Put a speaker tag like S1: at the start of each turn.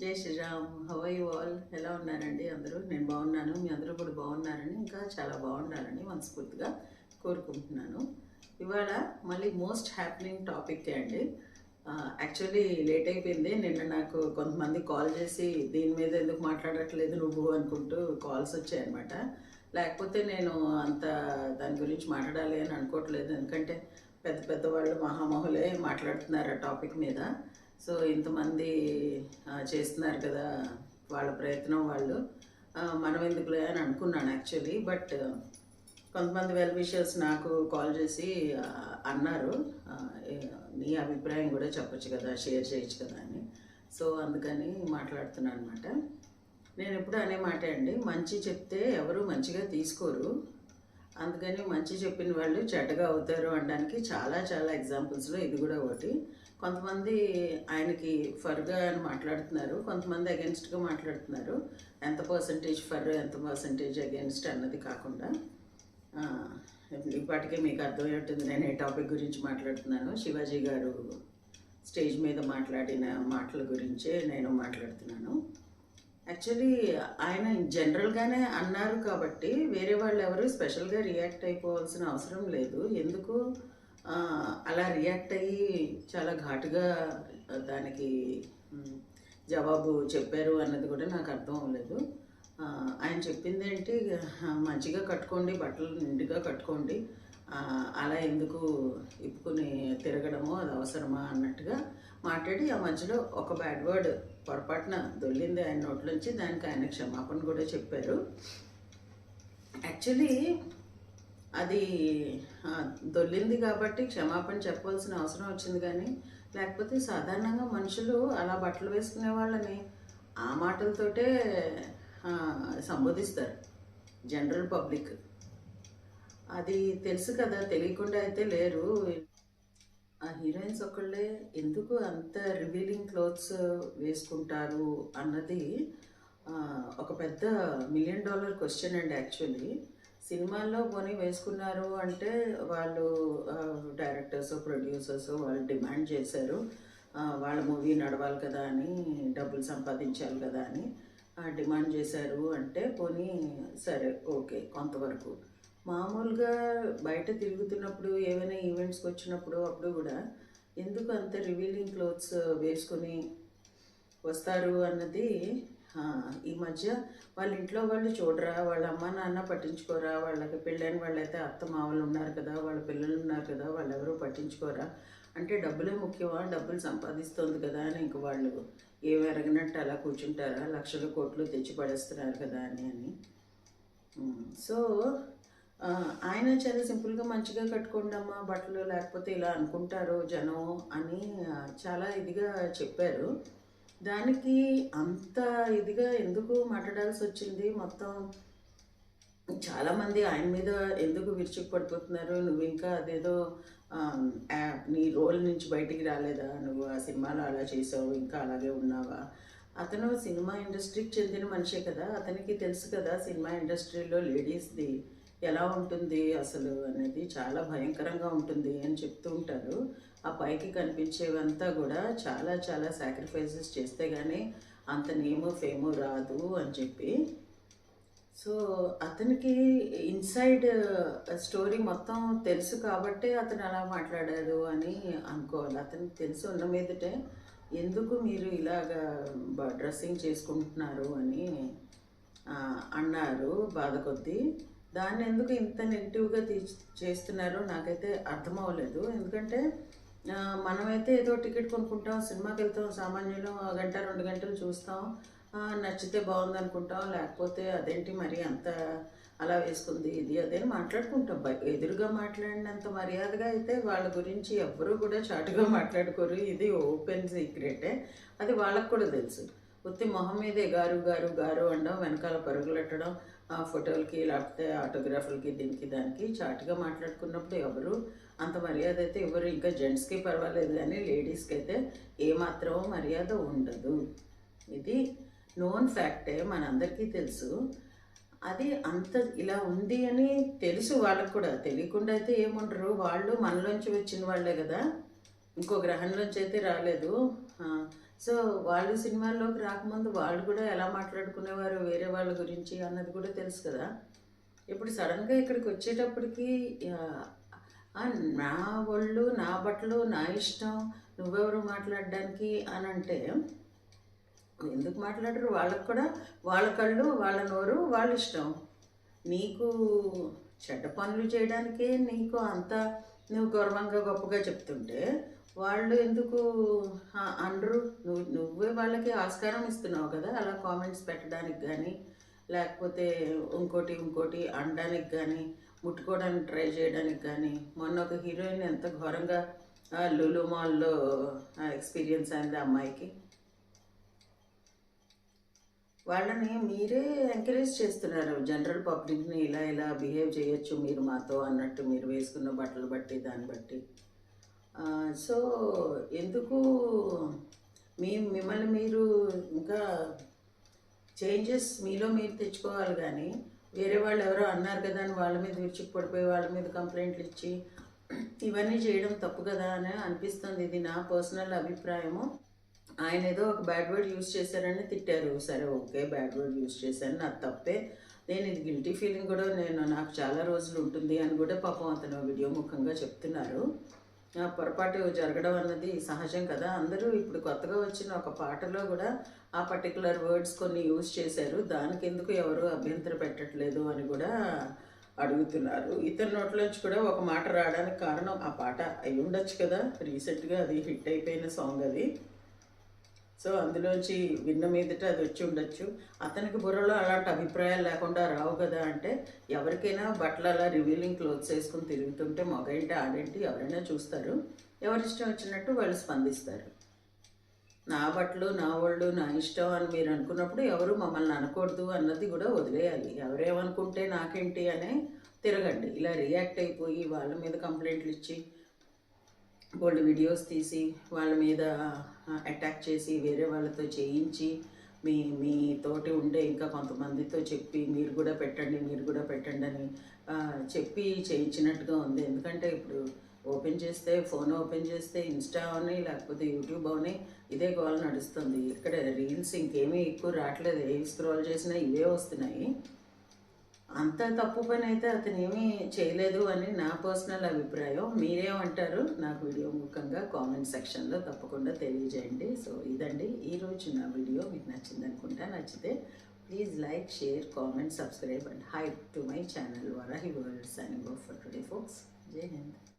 S1: జై శ్రీరామ్ హవై ఆల్ ఎలా ఉన్నారండి అందరూ? నేను బాగున్నాను మీ అందరూ కూడా బాగున్నారని ఇంకా చాలా బాగుండాలని మనస్ఫూర్తిగా కోరుకుంటున్నాను. ఇవాళ మళ్ళీ మోస్ట్ హ్యాపెనింగ్ టాపిక్ అండి. యాక్చువల్లీ లేట్ అయిపోయింది. నిన్న నాకు కొంతమంది కాల్ చేసి దీని మీద ఎందుకు మాట్లాడట్లేదు నువ్వు? అనుకుంటూ కాల్స్ వచ్చాయన్నమాట. లేకపోతే నేను అంత దాని గురించి మాట్లాడాలి అని అనుకోవట్లేదు. ఎందుకంటే పెద్ద పెద్ద వాళ్ళు మహామహులే మాట్లాడుతున్నారు ఆ టాపిక్ మీద. సో ఇంతమంది చేస్తున్నారు కదా వాళ్ళ ప్రయత్నం వాళ్ళు. మనం ఎందుకులే అని అనుకున్నాను యాక్చువల్లీ బట్ కొంతమంది వెల్ విషర్స్ నాకు కాల్ చేసి అన్నారు. నీ అభిప్రాయం కూడా చెప్పొచ్చు కదా షేర్ చేయొచ్చు కదా అని. సో అందుకని మాట్లాడుతున్నాను అనమాట నేను ఎప్పుడు అనే మాట అండి మంచి చెప్తే ఎవరు మంచిగా తీసుకోరు. అందుకని మంచి చెప్పిన వాళ్ళు చెడ్డగా అవుతారు అనడానికి చాలా చాలా ఎగ్జాంపుల్స్లో ఇది కూడా ఒకటి. కొంతమంది ఆయనకి ఫర్గా అని మాట్లాడుతున్నారు కొంతమంది అగెన్స్ట్గా మాట్లాడుతున్నారు. ఎంత పర్సంటేజ్ ఫర్ ఎంత పర్సంటేజ్ అగెన్స్ట్ అన్నది కాకుండా ఇప్పటికే మీకు అర్థమై నేను ఏ టాపిక్ గురించి మాట్లాడుతున్నాను శివాజీ గారు స్టేజ్ మీద మాట్లాడిన మాటల గురించే నేను మాట్లాడుతున్నాను. యాక్చువల్లీ ఆయన జనరల్గానే అన్నారు కాబట్టి వేరే వాళ్ళు ఎవరు స్పెషల్గా రియాక్ట్ అయిపోవాల్సిన అవసరం లేదు. ఎందుకు? అలా రియాక్ట్ అయ్యి చాలా ఘాటుగా దానికి జవాబు చెప్పారు అన్నది కూడా నాకు అర్థం అవ్వలేదు. ఆయన చెప్పింది ఏంటి మంచిగా కట్టుకోండి బట్టలు నిండుగా కట్టుకోండి అలా ఎందుకు ఇప్పుకుని తిరగడమో అది అవసరమా అన్నట్టుగా మాట్లాడి ఆ మధ్యలో ఒక బ్యాడ్ వర్డ్ పొరపాటున దొల్లింది ఆయన నోట్లోంచి దానికి ఆయన క్షమాపణ కూడా చెప్పారు. యాక్చువల్లీ అది దొల్లింది కాబట్టి క్షమాపణ చెప్పవలసిన అవసరం వచ్చింది కానీ లేకపోతే సాధారణంగా మనుషులు అలా బట్టలు వేసుకునే వాళ్ళని ఆ మాటలతోటే సంబోధిస్తారు. జనరల్ పబ్లిక్ అది తెలుసు కదా తెలియకుండా అయితే లేరు. ఆ హీరోయిన్స్ ఒకళ్ళే ఎందుకు అంత రివీలింగ్ క్లోత్స్ వేసుకుంటారు అన్నది ఒక పెద్ద మిలియన్ డాలర్ క్వశ్చన్ అండి యాక్చువల్లీ సినిమాల్లో పోనీ వేసుకున్నారు అంటే వాళ్ళు డైరెక్టర్స్ ప్రొడ్యూసర్స్ వాళ్ళు డిమాండ్ చేశారు. వాళ్ళ మూవీ నడవాలి కదా అని డబ్బులు సంపాదించాలి కదా అని డిమాండ్ చేశారు అంటే పోనీ సరే ఓకే కొంతవరకు. మామూలుగా బయట తిరుగుతున్నప్పుడు ఏమైనా ఈవెంట్స్కి వచ్చినప్పుడు అప్పుడు కూడా ఎందుకు అంత రివీలింగ్ క్లోత్స్ వేసుకొని వస్తారు అన్నది ఈ మధ్య వాళ్ళ ఇంట్లో వాళ్ళు చూడరా వాళ్ళ అమ్మ నాన్న పట్టించుకోరా వాళ్ళకి పెళ్ళైన వాళ్ళైతే అత్త మామలు ఉన్నారు కదా వాళ్ళ పిల్లలు ఉన్నారు కదా వాళ్ళు ఎవరు పట్టించుకోరా? అంటే డబ్బులే ముఖ్యమా? డబ్బులు సంపాదిస్తుంది కదా అని ఇంక వాళ్ళు ఏం ఎరగనట్టు అలా కూర్చుంటారా? లక్షల కోట్లు తెచ్చి పడేస్తున్నారు కదా అని అని. సో ఆయన చాలా సింపుల్గా మంచిగా కట్టుకోండమ్మా బట్టలు లేకపోతే ఇలా అనుకుంటారు జనం అని చాలా ఇదిగా చెప్పారు. దానికి అంత ఇదిగా ఎందుకు మాట్లాడాల్సి వచ్చింది? మొత్తం చాలామంది ఆయన మీద ఎందుకు విరుచుకు పడిపోతున్నారు నువ్వు ఇంకా అదేదో నీ రోల్ నుంచి బయటికి రాలేదా? నువ్వు ఆ సినిమాలో అలా చేసావు ఇంకా అలాగే ఉన్నావా? అతను సినిమా ఇండస్ట్రీకి చెందిన మనిషే కదా. అతనికి తెలుసు కదా సినిమా ఇండస్ట్రీలో లేడీస్ది ఎలా ఉంటుంది అసలు అనేది. చాలా భయంకరంగా ఉంటుంది అని చెప్తూ ఉంటారు. ఆ పైకి కనిపించేవంతా కూడా చాలా చాలా సాక్రిఫైసెస్ చేస్తే కానీ అంత నేము ఫేము రాదు అని చెప్పి. సో అతనికి ఇన్సైడ్ స్టోరీ మొత్తం తెలుసు కాబట్టి అతను అలా మాట్లాడారు అని అనుకోవాలి. అతనికి తెలిసి ఉన్న మీదటే ఎందుకు మీరు ఇలాగా డ్రెస్సింగ్ చేసుకుంటున్నారు అని అన్నారు బాధ కొద్దీ. దాన్ని ఎందుకు ఇంత నెగిటివ్గా తీ చేస్తున్నారో నాకైతే అర్థం అవ్వలేదు. ఎందుకంటే మనమైతే ఏదో టికెట్ కొనుక్కుంటాం సినిమాకి వెళ్తాం సామాన్యులు ఆ గంట రెండు గంటలు చూస్తాం. నచ్చితే బాగుంది అనుకుంటాం లేకపోతే అదేంటి మరి అంత అలా వేసుకుంది ఇది అదే అని మాట్లాడుకుంటాం. ఎదురుగా మాట్లాడినంత మర్యాదగా అయితే వాళ్ళ గురించి ఎవ్వరూ కూడా చాటుగా మాట్లాడుకోరు. ఇది ఓపెన్ సీక్రెటే. అది వాళ్ళకు కూడా తెలుసు. ఉత్తి మొహం మీదే గారు గారు గారు అనడం వెనకాల పరుగులెట్టడం ఆ ఫోటోలకి లేకపోతే ఆటోగ్రాఫ్లకి దీనికి దానికి చాటుగా మాట్లాడుకున్నప్పుడు ఎవరు అంత మర్యాద అయితే ఎవరు ఇంకా జెంట్స్కి పర్వాలేదు కానీ లేడీస్కి అయితే ఏమాత్రం మర్యాద ఉండదు. ఇది నోన్ ఫ్యాక్టే మనందరికీ తెలుసు. అది అంత ఇలా ఉంది అని తెలుసు వాళ్ళకు కూడా. తెలియకుండా అయితే ఏముండరు. వాళ్ళు మనలోంచి వచ్చిన వాళ్ళే కదా. ఇంకో గ్రహంలోంచి అయితే రాలేదు. సో వాళ్ళు సినిమాల్లోకి రాకముందు వాళ్ళు కూడా ఎలా మాట్లాడుకునేవారు వేరే వాళ్ళ గురించి అన్నది కూడా తెలుసు కదా. ఇప్పుడు సడన్గా ఇక్కడికి వచ్చేటప్పటికి నా ఒళ్ళు నా బట్టలు నా ఇష్టం నువ్వెవరు మాట్లాడడానికి అని అంటే ఎందుకు మాట్లాడరు? వాళ్ళకు కూడా వాళ్ళ కళ్ళు వాళ్ళ నోరు వాళ్ళ ఇష్టం. నీకు చెడ్డ పనులు చేయడానికే నీకు అంత నువ్వు గౌరవంగా గొప్పగా చెప్తుంటే వాళ్ళు ఎందుకు అనరు? నువ్వు నువ్వే వాళ్ళకి ఆస్కారం ఇస్తున్నావు కదా అలా కామెంట్స్ పెట్టడానికి కానీ లేకపోతే ఇంకోటి ఇంకోటి అనడానికి కానీ ముట్టుకోవడానికి ట్రై చేయడానికి కానీ మొన్న ఒక హీరోయిన్ ఎంత ఘోరంగా లులు మాల్లో ఎక్స్పీరియన్స్ అయింది అమ్మాయికి. వాళ్ళని మీరే ఎంకరేజ్ చేస్తున్నారు. జనరల్ పబ్లిక్ని ఇలా ఇలా బిహేవ్ చేయొచ్చు మీరు మాతో అన్నట్టు మీరు వేసుకున్న బట్టలు బట్టి దాన్ని బట్టి. సో ఎందుకు మీ మిమ్మల్ని మీరు ఇంకా చేంజెస్ మీలో మీరు తెచ్చుకోవాలి కానీ వేరే వాళ్ళు ఎవరో అన్నారు కదా అని వాళ్ళ మీద విరుచుకుపడిపోయి వాళ్ళ మీద కంప్లైంట్లు ఇచ్చి ఇవన్నీ చేయడం తప్పు కదా అని అనిపిస్తుంది. ఇది నా పర్సనల్ అభిప్రాయము. ఆయన ఏదో ఒక బ్యాడ్ వర్డ్ యూజ్ చేశారని తిట్టారు. సరే ఓకే బ్యాడ్ వర్డ్ యూజ్ చేశాను నాకు తప్పే. నేను ఇది గిల్టీ ఫీలింగ్ కూడా నేను నాకు చాలా రోజులు ఉంటుంది అని కూడా పాపం అతను వీడియో ముఖంగా చెప్తున్నారు. పొరపాటు జరగడం అన్నది సహజం కదా. అందరూ ఇప్పుడు కొత్తగా వచ్చిన ఒక పాటలో కూడా ఆ పర్టికులర్ వర్డ్స్ కొన్ని యూజ్ చేశారు. దానికి ఎందుకు ఎవరు అభ్యంతర పెట్టట్లేదు అని కూడా అడుగుతున్నారు. ఇతని నోట్లోంచి కూడా ఒక మాట రావడానికి కారణం ఆ పాట అయి ఉండొచ్చు కదా రీసెంట్గా అది హిట్ అయిపోయిన సాంగ్ అది. సో అందులోంచి విన్న మీదట అది వచ్చి ఉండొచ్చు. అతనికి బుర్రలో అలాంటి అభిప్రాయాలు లేకుండా రావు కదా అంటే ఎవరికైనా బట్టలు అలా రివీలింగ్ క్లోత్స్ వేసుకుని తిరుగుతుంటే మగేంటి ఆడేంటి ఎవరైనా చూస్తారు. ఎవరి ఇష్టం వచ్చినట్టు వాళ్ళు స్పందిస్తారు. నా బట్టలు నా ఒళ్ళు నా ఇష్టం అని మీరు అనుకున్నప్పుడు ఎవరు మమ్మల్ని అనకూడదు అన్నది కూడా వదిలేయాలి. ఎవరేమనుకుంటే నాకేంటి అనే తిరగండి. ఇలా రియాక్ట్ అయిపోయి వాళ్ళ మీద కంప్లైంట్లు ఇచ్చి బోల్డ్ వీడియోస్ తీసి వాళ్ళ మీద అటాక్ చేసి వేరే వాళ్ళతో చేయించి మీ మీ తోటి ఉండే ఇంకా కొంతమందితో చెప్పి మీరు కూడా పెట్టండి మీరు కూడా పెట్టండి అని చెప్పి చేయించినట్టుగా ఉంది. ఎందుకంటే ఇప్పుడు ఓపెన్ చేస్తే ఫోన్ ఓపెన్ చేస్తే ఇన్స్టా అని లేకపోతే యూట్యూబ్ అని ఇదే గోల్ నడుస్తుంది. ఇక్కడ రీల్స్ ఇంకేమీ ఎక్కువ రావట్లేదు. ఏ స్క్రోల్ చేసినా ఇవే వస్తున్నాయి. అంత తప్పు పని అయితే అతను ఏమీ చేయలేదు అని నా పర్సనల్ అభిప్రాయం. మీరేమంటారు? నాకు వీడియో ముఖంగా కామెంట్ సెక్షన్లో తప్పకుండా తెలియజేయండి. సో ఇదండి. ఈరోజు నా వీడియో మీకు నచ్చింది అనుకుంటా నచ్చితే please like share comment subscribe and hi to my channel Varahi World signing off for today folks. Jai Hind.